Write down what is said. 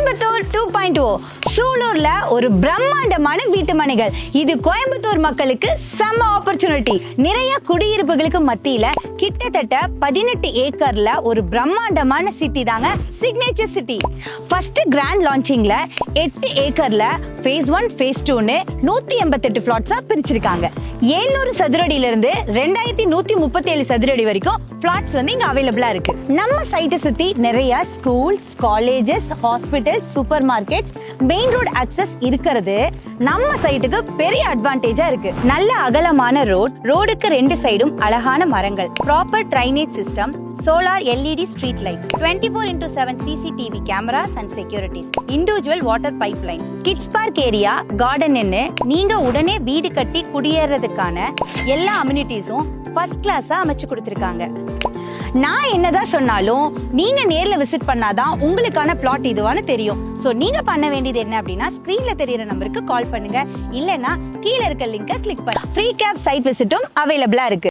Coimbatore two point O சூலூர்ல ஒரு பிரம்மாண்டமான வீட்டு மனைகள். இது கோயம்புத்தூர் மக்களுக்கு செம்ம ஆப்பர்ச்சுனிட்டி நிறைய குடியிருப்புகளுக்கு மத்தியில கிட்டத்தட்ட பதினெட்டு ஏக்கர்ல ஒரு பிரம்மாண்டமான சிட்டி தாங்க சிக்னேச்சர் சிட்டி ஃபர்ஸ்ட் கிராண்ட் லான்ச்சிங்ல எட்டு ஏக்கர்ல ஃபேஸ் ஒன் ஃபேஸ் டூன்னு நூத்தி எண்பத்தெட்டு பிளாட்ஸா பிரிச்சிருக்காங்க. ஏழ்நூறு சதுரடியில இருந்து ரெண்டாயிரத்தி நூத்தி முப்பத்தி ஏழு சதுரடி வரைக்கும் பிளாட்ஸ் வந்து இங்க அவைலபிளா இருக்கு. நம்ம சைட்டை சுத்தி நிறைய schools colleges hospitals supermarkets main road access இருக்கிறது. நம்ம சைட்டுக்கு பெரிய அட்வான்டேஜா இருக்கு. நல்ல அகலமான ரோட் ரோடுக்கு ரெண்டு சைடும் அழகான மரங்கள். Proper drainage system solar LED street lights twenty four into seven CCTV cameras and securities individual water pipe lines kids park area garden நீங்க உடனே வீடு கட்டி குடியேறதுக்கான எல்லா அம்யூனிட்டிஸும் ஃபர்ஸ்ட் கிளாஸா அமைச்சு கொடுத்துருக்காங்க. நான் என்னதான் சொன்னாலும் நீங்க நேர்ல விசிட் பண்ணாதான் உங்களுக்கான பிளாட் இதுவான்னு தெரியும். சோ நீங்க பண்ண வேண்டியது என்ன அப்படின்னா ஸ்கிரீன்ல தெரியற நம்பருக்கு கால் பண்ணுங்க. இல்லைன்னா கீழே இருக்க லிங்கை கிளிக் பண்ண. ஃப்ரீ கேப் சைட் விசிட்டும் அவைலபிளா இருக்கு.